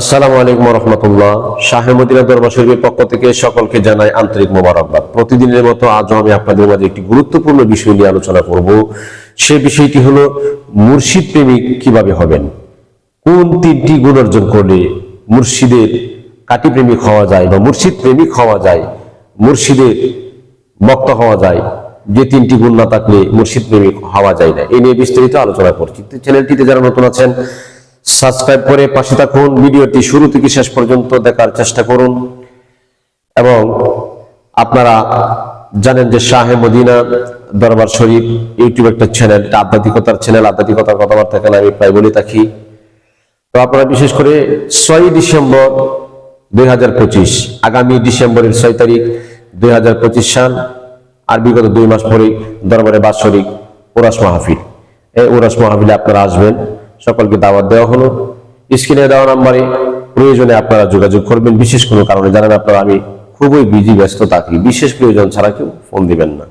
আসসালামু আলাইকুম রহমতুল্লাহ শাহে মদিনা দরবার শরীফের পক্ষ থেকে সকলকে জানাই আন্তরিক মোবারকবাদ। প্রতিদিনের মতো আজও আমি আপনাদের মাঝে একটি গুরুত্বপূর্ণ বিষয় নিয়ে আলোচনা করব। সে বিষয়টি হলো, মুর্শিদ প্রেমিক কীভাবে হবেন? কোন তিনটি গুণ অর্জন করলে মুর্শিদের কাটি প্রেমিক হওয়া যায় বা মুর্শিদ প্রেমিক হওয়া যায়, মুর্শিদের বক্তা হওয়া যায়, যে তিনটি গুণ না থাকলে মুর্শিদ প্রেমিক হওয়া যায় না? এই নিয়ে বিস্তারিত আলোচনা করছি। চ্যানেলটিতে যারা নতুন আছেন সাবস্ক্রাইব করে পাশে থাকুন। ভিডিওটি শুরু থেকে শেষ পর্যন্ত দেখার চেষ্টা করুন। এবং আপনারা জানেন যে শাহে মদিনা দরবার শরীফ ইউটিউব একটা চ্যানেল, এটা আধ্যাত্মিকতার চ্যানেল, আধ্যাত্মিকতার কথাবার্তা এখানে আমি প্রায় বলে থাকি। তো আপনারা বিশেষ করে ছয়ই ডিসেম্বর দুই হাজার পঁচিশ, আগামী ডিসেম্বরের ছয় তারিখ দুই হাজার পঁচিশ সাল আর বিগত দুই মাস পরে দরবারে বাৎসরিক ওরাস মাহফিল। এই ওরাস মাহফিলে আপনারা আসবেন। সকলকে দাওয়াত দেওয়া হলো। স্ক্রিনে দেওয়া নাম্বারে প্রয়োজনে আপনারা যোগাযোগ করবেন। বিশেষ কোনো কারণে জানেন আপনারা, আমি খুবই বিজি ব্যস্ত থাকি। বিশেষ প্রয়োজন ছাড়া কেউ ফোন দিবেন না।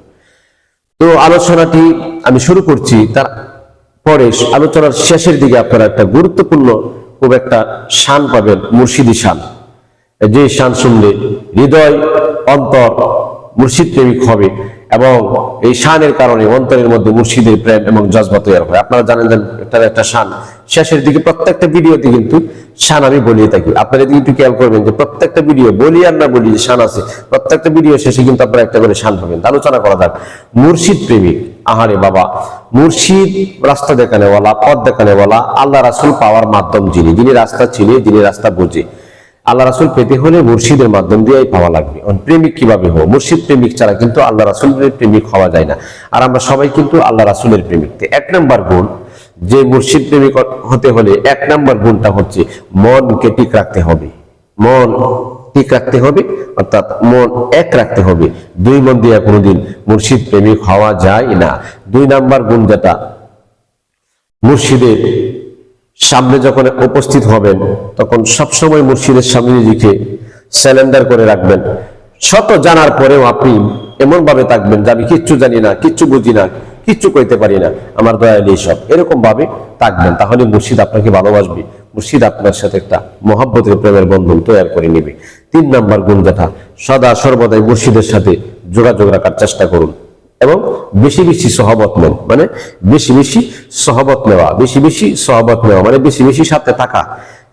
তো আলোচনাটি আমি শুরু করছি। তার পরে আলোচনার শেষের দিকে আপনারা একটা গুরুত্বপূর্ণ, খুব একটা শান পাবেন, মুর্শিদি শান। যে শান শুনলে হৃদয় অন্তর মুর্শিদ প্রেমিক হবে। এবং এই শানের কারণে অন্তরের মধ্যে মুর্শিদের প্রেম এবং জজবা তৈরি হয়। আপনারা জানেন যে এটার একটা শান। শেষের দিকে প্রত্যেকটা ভিডিওতে কিন্তু শান আমি বলিয়ে থাকি। আপনারা যদি একটু খেয়াল করবেন যে প্রত্যেকটা ভিডিও, বলি আর না বলি যে শান আছে, প্রত্যেকটা ভিডিও শেষে কিন্তু আপনারা একটা করে শান পাবেন। আলোচনা করা যাক। মুর্শিদ প্রেমিক, আহারে বাবা। মুর্শিদ রাস্তা দেখানেওয়ালা, পথ দেখানেওয়ালা, আল্লাহ রাসুল পাওয়ার মাধ্যম যিনি যিনি রাস্তা চিনে, যিনি রাস্তা বোঝে। আল্লাহ রাসুল পেতে হলে মুর্শিদের মাধ্যম দিয়েই পাওয়া লাগবে। প্রেমিক কীভাবে হব? মুর্শিদ প্রেমিক ছাড়া কিন্তু আল্লাহ রাসুলের প্রেমিক হওয়া যায় না। আর আমরা সবাই কিন্তু আল্লাহ রাসুলের প্রেমিক এক নম্বর গুণ, যে মুর্শিদ প্রেমিক হতে হলে এক নম্বর গুণটা হচ্ছে মনকে ঠিক রাখতে হবে। মন ঠিক রাখতে হবে, অর্থাৎ মন এক রাখতে হবে। দুই মন দিয়ে কোনোদিন মুর্শিদ প্রেমিক হওয়া যায় না। দুই নাম্বার গুণ যেটা, মুর্শিদের সামনে যখন উপস্থিত হবেন, তখন সবসময় মুর্শিদের সামনে নিজেকে স্যালেন্ডার করে রাখবেন। শত জানার পরেও আপনি এমন ভাবে থাকবেন যে আমি কিচ্ছু জানি না, কিচ্ছু বুঝি না, কিচ্ছু কইতে পারি না। আমার দয়াল এইসব। এরকম ভাবে থাকবেন, তাহলে মুর্শিদ আপনাকে ভালোবাসবে। মুর্শিদ আপনার সাথে একটা মহাব্বতের প্রেমের বন্ধন তৈরি করে নেবে। তিন নাম্বার গুণ যেটা সদা সর্বদাই মুর্শিদের সাথে যোগাযোগ রাখার চেষ্টা করুন। এবং বেশি বেশি সহবত নেন। মানে বেশি বেশি সহবত নেওয়া বেশি বেশি সহবত নেওয়া মানে বেশি বেশি সাথে থাকা।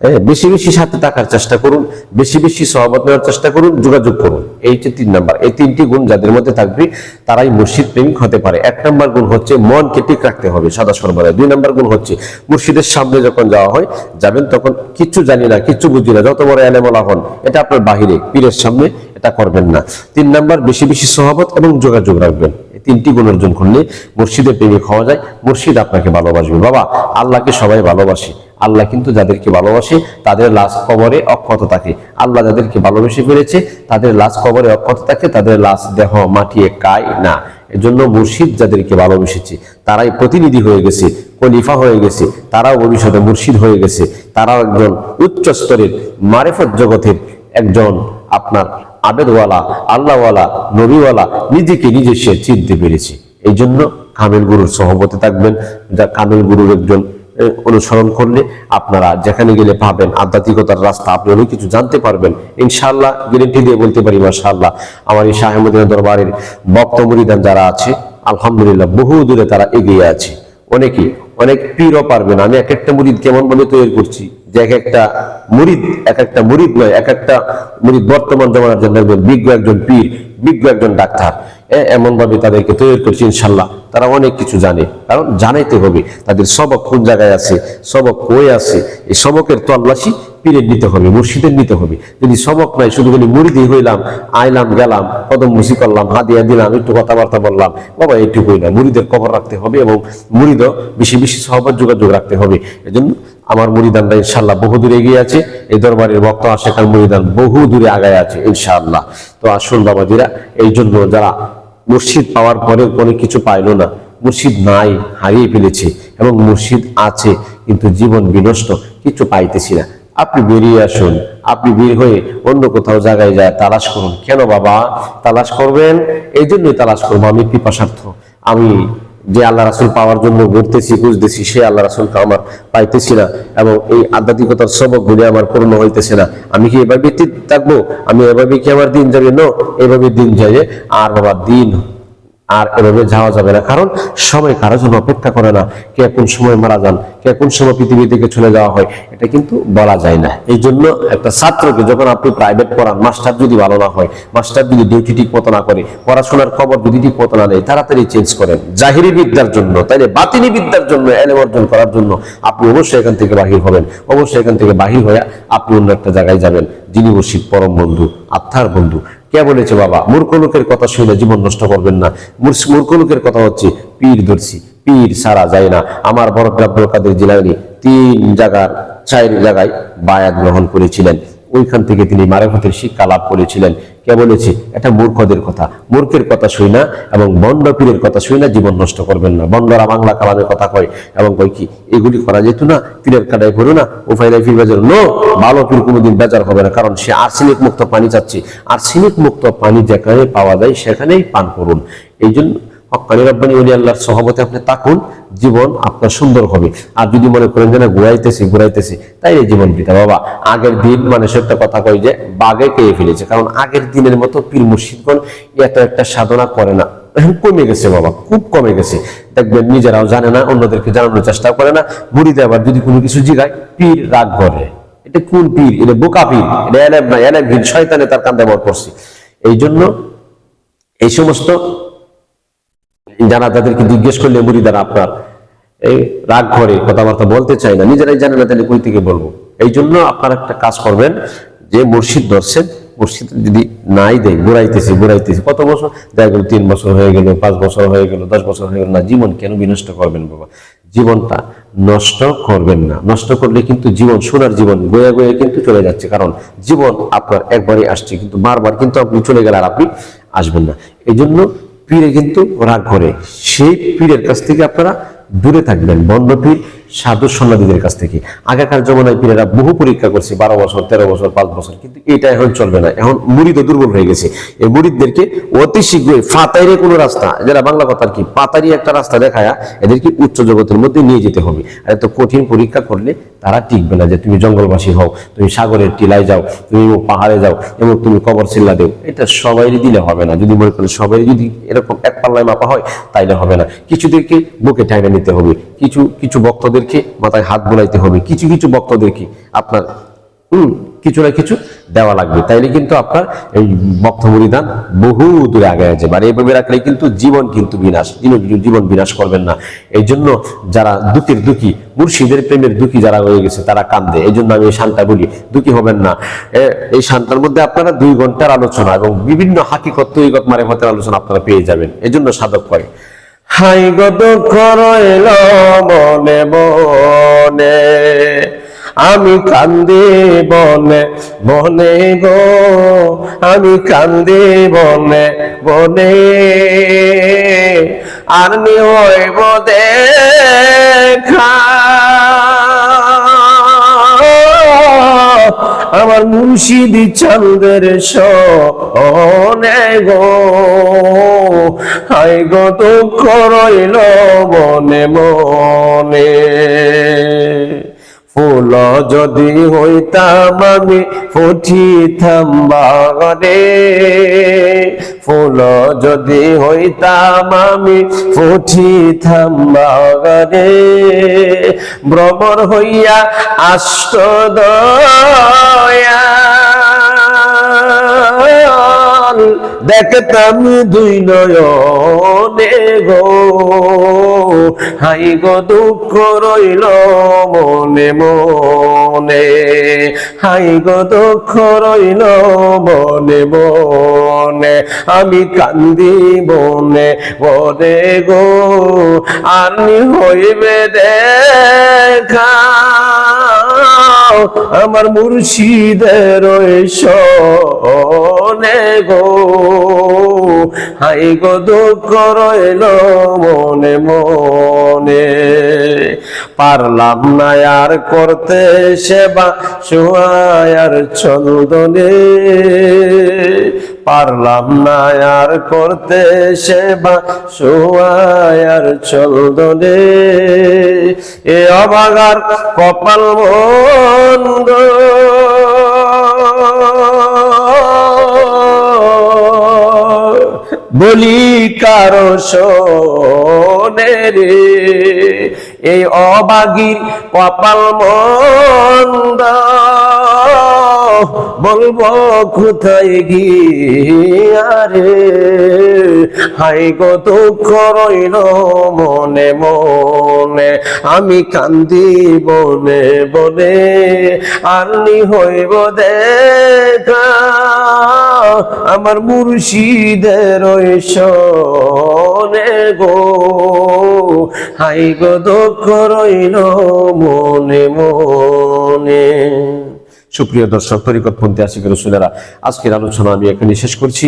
হ্যাঁ, বেশি বেশি সাথে থাকার চেষ্টা করুন বেশি বেশি সহবত নেওয়ার চেষ্টা করুন যোগাযোগ করুন। এই যে তিন নাম্বার এই তিনটি গুণ যাদের মধ্যে থাকবে তারাই মুর্শিদ প্রেমিক হতে পারে। এক নাম্বার গুণ হচ্ছে মনকে ঠিক রাখতে হবে সদা সর্বদা দুই নাম্বার গুণ হচ্ছে মুর্শিদের সামনে যখন যাওয়া হয় যাবেন তখন কিচ্ছু জানি না কিচ্ছু বুঝি না যত বড় এলেমলা হন এটা আপনার বাহিরে পীরের সামনে এটা করবেন না। তিন নাম্বার বেশি বেশি সহবত এবং যোগাযোগ রাখবেন। তিনটি গুণ অর্জন করলে মুর্শিদের প্রেমিক হওয়া যায় মুর্শিদ আপনাকে ভালোবাসবে। বাবা, আল্লাহকে সবাই ভালোবাসে। আল্লাহ কিন্তু যাদেরকে ভালোবাসে, তাদের লাশ কবরে অক্ষত থাকে। আল্লাহ যাদেরকে ভালোবেসে ফেলেছে, তাদের লাশ কবরে অক্ষত থাকে, তাদের লাশ দেহ মাটিয়ে কায় না। এজন্য মুর্শিদ যাদেরকে ভালোবেসেছে, তারাই প্রতিনিধি হয়ে গেছে, খলিফা হয়ে গেছে, তারাও ভবিষ্যতে মুর্শিদ হয়ে গেছে। তারাও একজন উচ্চ স্তরের মারেফত জগতের একজন আপনার আবেদওয়ালা, আল্লাহওয়ালা, নবীওয়ালা, নিজেকে নিজে সে চিনতে পেরেছে। এই জন্য কামেল গুরুর সহমতে থাকবেন। যা কামেল গুরুর একজন অনুসরণ করলে আপনারা যেখানে গেলে পাবেন আধ্যাত্মিকতার রাস্তা, আপনি অনেক কিছু জানতে পারবেন। ইনশাআল্লাহ, গ্যারেন্টি দিয়ে বলতে পারি, মাশাআল্লাহ, আমার এই শাহেমুদ্দিন দরবারের মুরিদান যারা আছে, আলহামদুলিল্লাহ, বহু দূরে তারা এগিয়ে আছে। অনেকে, অনেক পীরও পারবেন। আমি এক একটা মুরিদ কেমন ভাবে তৈরি করছি? যে এক একটা মুরিদ, এক একটা মুরিদ নয়, এক একটা মুরিদ বর্তমান জমানার জন্য একজন বিজ্ঞ, একজন পীর, বিজ্ঞ একজন ডাক্তার। এমন ভাবে তাদেরকে তৈরি করছি ইনশাল্লাহ তারা অনেক কিছু জানে। কারণ জানাইতে হবে, তাদের সবক কোন জায়গায় আছে, সবক কই আছে, এই সবকের তল্লাশি পীরের নিতে হবে, মুর্শিদের নিতে হবে। যদি সবক নাই, শুধু খালি মুড়িদি হইলাম, আইলাম, গেলাম কদম মুসি করলাম হাদিয়া দিলাম, একটু কথাবার্তা বললাম, বাবা এইটুকুই না মুড়িদের কবর রাখতে হবে এবং মুড়িদও বেশি বেশি সহবত যোগাযোগ রাখতে হবে। এজন্য আমার মুড়িদানরা ইনশাল্লাহ বহু দূরে এগিয়ে আছে। এই দরবারের বক্ত আশেখান মুড়িদান বহু দূরে আগায় আছে ইনশাআল্লাহ। তো আসুন বাবাজিরা, এই জন্য যারা মুর্শিদ পাওয়ার পরে কোনো কিছু পাইলো না, মুর্শিদ নাই, হারিয়ে ফেলেছে এবং মুর্শিদ আছে, কিন্তু জীবন বিনষ্ট, কিছু পাইতেছি না। আপনি বেরিয়ে আসুন, আপনি বের হয়ে অন্য কোথাও জায়গায় যায়, তালাশ করুন। কেন বাবা? তালাশ করবেন? এই জন্যই তালাশ করব, আমি পিপাসার্থ আমি যে আল্লাহ রাসুল পাওয়ার জন্য ঘুরতেছি বুঝতেছি সে আল্লাহ রাসুলকে আমার পাইতেছি না এবং এই আধ্যাত্মিকতার সবক গুলি আমার পূর্ণ হইতেছে না। আমি কি এভাবে থাকব? আমি এভাবে কি আমার দিন যাবে? নো, এভাবে দিন যায় আর বাবা, দিন আর এভাবে যাওয়া যাবে না। কারণ সময় কারও জন্য অপেক্ষা করে না, কে কোন সময় মারা যান কে কোন সময় পৃথিবী থেকে চলে যাওয়া হয়, এটা কিন্তু বলা যায় না। এই জন্য একটা ছাত্রকে যখন আপনি প্রাইভেট পড়ান মাস্টার যদি ভালো না হয় মাস্টার যদি ডিউটি ঠিক মতো না করে, পড়াশোনার খবর যদি ঠিক মতো না নেই তাড়াতাড়ি চেঞ্জ করেন। জাহিরি বিদ্যার জন্য তাইলে বাতিনি বিদ্যার জন্য, এলেম অর্জন করার জন্য আপনি অবশ্যই এখান থেকে বাহির হবেন। অবশ্যই এখান থেকে বাহির হয়ে আপনি অন্য একটা জায়গায় যাবেন। যিনি বসিত পরম বন্ধু, আত্মার বন্ধু। কে বলেছে বাবা? মূর্খ লোকের কথা শুনে জীবন নষ্ট করবেন না। মূর্খ- লোকের কথা হচ্ছে পীর ধরছি পীর সারা যায় না। আমার বড় আব্দুল কাদের জিলানি তিন জায়গার, চার জায়গায় বায়াত গ্রহণ করেছিলেন। ওইখান থেকে তিনি মারেফতের শিক্ষা লাভ করেছিলেন। কে বলেছে? এটা মূর্খদের কথা। মূর্খের কথা শুই না এবং বন্ড পীরের কথা শুই না, জীবন নষ্ট করবেন না। বন্ডরা বাংলা কালামের কথা কয় এবং কয় কি, এগুলি করা যেত না, পীরের কাটায় পড়ো না ও ফাইলাই পীর বেজার নো, ভালো পীর কোনোদিন বেজার হবে না, কারণ সে আর্সেনিক মুক্ত পানি চাচ্ছে। আর্সেনিক মুক্ত পানি যেখানে পাওয়া যায়, সেখানেই পান করুন। এই জন্য হকানি রব্বানি উনি আল্লাহর সহবতে আপনি তাকুন, জীবন আপনার সুন্দর হবে। আর যদি মনে করেন যে না, ঘুরাইতেছি ঘুরাইতেছি তাই এই জীবন পিতা বাবা, আগের দিন মানুষ একটা কথা কয় যে বাগে পেয়ে ফেলেছে। কারণ আগের দিনের মতো পীর মুর্শিদগণ এত একটা সাধনা করে না। কমে গেছে বাবা, খুব কমে গেছে। দেখবেন নিজেরাও জানে না, অন্যদেরকে জানানোর চেষ্টা করে না। বুড়িতে আবার যদি কোনো কিছু জিগায়, পীর রাগ করে। এটা কোন পীর? এটা বোকা পীর। এটা এলেম না, এলেম ভিড় শয়তানে তার কান্দে বর করছে। এই জন্য এই সমস্ত যারা তাদেরকে জিজ্ঞেস করলে মুড়িদারা আপনার, এই রাগ ঘরে কথাবার্তা বলতে চায় না, নিজেরাই জানে না তাহলে কই থেকে বলব। এই জন্য আপনারা একটা কাজ করবেন, যে মুর্শিদ দর্শেন মুর্শিদ যদি নাই দেয় ঘুরাইতেছে ঘুরাইতেছে কত বছর? দেখা গেল তিন বছর হয়ে গেল, পাঁচ বছর হয়ে গেল, দশ বছর হয়ে গেল, না, জীবন কেন বিনষ্ট করবেন বাবা? জীবনটা নষ্ট করবেন না। নষ্ট করলে কিন্তু জীবন, সোনার জীবন গয়ে গয়ে কিন্তু চলে যাচ্ছে, কারণ জীবন আপনার একবারই আসছে, কিন্তু বারবার কিন্তু আপনি চলে গেলে আর আপনি আসবেন না। এই জন্য পীরে কিন্তু রাগ করে সেই পীরের কাছ থেকে আপনারা দূরে থাকবেন। বন্ধ সাধু সন্ন্যাদীদের কাছ থেকে। আগেকার জমানায় পীরেরা বহু পরীক্ষা করছে, বারো বছর, তেরো বছর, পাঁচ বছর। কিন্তু এটা এখন চলবে না। এখন মুড়ি তো দুর্বল হয়ে গেছে। এই মুড়িদদেরকে অতি শীঘ্রই ফাতাইরে কোনো রাস্তা, যারা বাংলা কথা আর কি, পাতারি একটা রাস্তা দেখায়া এদেরকে উচ্চ জগতের মধ্যে নিয়ে যেতে হবে। আর এত কঠিন পরীক্ষা করলে তারা টিকবে না যে তুমি জঙ্গলবাসী হও, তুমি সাগরের টিলায় যাও, তুমি পাহাড়ে যাও, এবং তুমি কবর চিল্লা দেও। এটা সবাই দিলে হবে না। যদি মনে করেন সবাই যদি এরকম এক পাল্লায় মাপা হয়, তাইলে হবে না। কিছুদেরকে বুকে টাইনে নিতে হবে। কিছু কিছু ভক্তদেরকে মাথায় হাত বোলাইতে হবে। কিছু কিছু ভক্তদেরকে আপনার, হম, কিছু না কিছু দেওয়া লাগবে। তাইলে কিন্তু আপনার এই ভক্ত বলিদান বহু দূরে আগে যাবে। আর এইভাবে রাখলে কিন্তু জীবন কিন্তু বিনাশ জীবন- বিনাশ করবেন না। এই জন্য যারা দুঃখের দুঃখী, মুর্শিদের প্রেমের দুঃখী যারা হয়ে গেছে, তারা কান্দে। এই জন্য আমি এই শান্তা বলি, দুঃখী হবেন না। এই শান্তার মধ্যে আপনারা দুই ঘণ্টার আলোচনা এবং বিভিন্ন হাকিকত, তৈগত, মারেফতের আলোচনা আপনারা পেয়ে যাবেন। এই জন্য সাধক করে হাই গো দুঃখ রইল মনে মনে। আমি কান্দি বনে বনে গো। আমি কান্দি বনে বনে। আর নি হইব দেখা। আমার মুর্শিদি চন্দ্রের সনে গো। হাই মনে মনে। ফুল যদি হইতাম আমি ফুটিতাম বাগানে। ফুল যদি হইতাম আমি ফুটিতাম বাগানে। ভ্রমর হইয়া আষ্ট দেখতাম দুই নয়নে গো। হাই গো দুঃখ রইল মনে মনে। হাই গো দুঃখ রইল মনে মনে। আমি কান্দি বনে বনে গো। আর হইবে দেখা। আমার মুর্শিদের গো। হাই গো দুঃখ রইল মনে মনে। পারলাম না আর করতে সেবা সোয়ার চন্দনে। পারলাম না আর করতে সেবা সোয়ার চন্দনে। এ অবাগার কপাল মন্দ বলি কারও শোনে রে এই অবাগির কপাল মন্দ। বলব, কোথায় গিয়ারে হাই গো দুঃখ রইল মনে মনে, আমি কান্দি বনে বনে আলনি হইব দেখা। আমার মুর্শিদের শোনে গো হাই গো দুঃখ রইল মনে মনে। সুপ্রিয় দর্শক, তরিকতপন্থী আশিক রসুলেরা, আজকের আলোচনা আমি এখানে শেষ করছি।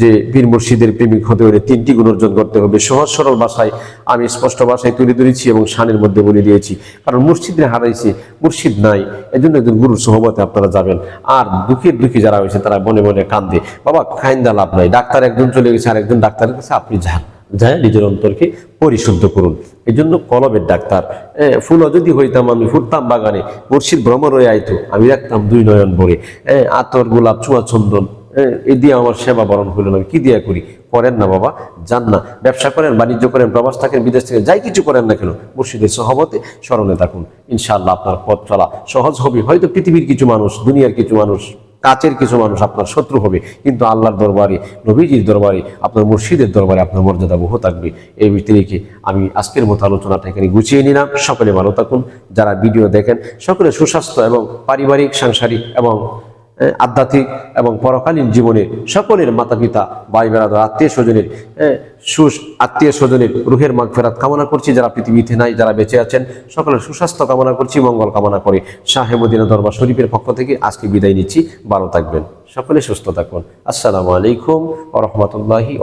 যে বীর মুর্শিদের প্রেমিক হতে হলে তিনটি গুণ অর্জন করতে হবে। সহজ সরল ভাষায় আমি স্পষ্ট ভাষায় তুলে ধরেছি এবং শানের মধ্যে বলে দিয়েছি। কারণ মুর্শিদের হারাইছে, মুর্শিদ নাই, এজন্য একজন গুরুর সহবতে আপনারা যাবেন। আর দুঃখের দুঃখী যারা হয়েছে, তারা মনে মনে কান্দে, বাবা খাইন্দা লাভ নাই, ডাক্তার একজন চলে গেছে আর একজন ডাক্তারের কাছে আপনি যান। যায় নিজের অন্তরকে পরিশুদ্ধ করুন। এই জন্য কলবের ডাক্তার এ, ফুলও যদি হইতাম আমি ফুটতাম বাগানে মুর্শিদ ভ্রমণ হয়ে আইতো আমি রাখতাম দুই নয়ন ভরে। আতর গোলাপ চুয়া চন্দন এ, দিয়ে আমার সেবা বরণ হইলেন আমি কি দিয়া করি? করেন না বাবা যান না ব্যবসা করেন বাণিজ্য করেন প্রবাস থাকেন বিদেশ থেকে যাই কিছু করেন না কেন মুর্শিদের সহবতে স্মরণে থাকুন। ইনশাআল্লাহ আপনার পথ চলা সহজ হবে। হয়তো পৃথিবীর কিছু মানুষ দুনিয়ার কিছু মানুষ কাছের কিছু মানুষ আপনার শত্রু হবে। কিন্তু আল্লাহর দরবারে, নবীজির দরবারে, আপনার মুর্শিদের দরবারে আপনার মর্যাদা বহু থাকবে। এই ভিত্তি আমি আজকের মতো আলোচনাটা এখানে গুছিয়ে নিলাম। সকলে ভালো থাকুন। যারা ভিডিও দেখেন, সকলে সুস্বাস্থ্য এবং পারিবারিক, সাংসারিক এবং আধ্যাত্মিক এবং পরকালীন জীবনে সকলের মাতা পিতা ভাই বেড়াদার আত্মীয় স্বজনের সুস আত্মীয় স্বজনের রুহের মাগ ফেরাত কামনা করছি। যারা পৃথিবীতে নাই, যারা বেঁচে আছেন, সকলের সুস্বাস্থ্য কামনা করছি, মঙ্গল কামনা করে। শাহেমদিনা দরবার শরীফের পক্ষ থেকে আজকে বিদায় নিচ্ছি। ভালো থাকবেন, সকলে সুস্থ থাকুন। আসসালামু আলাইকুম ও রহমতুল্লাহি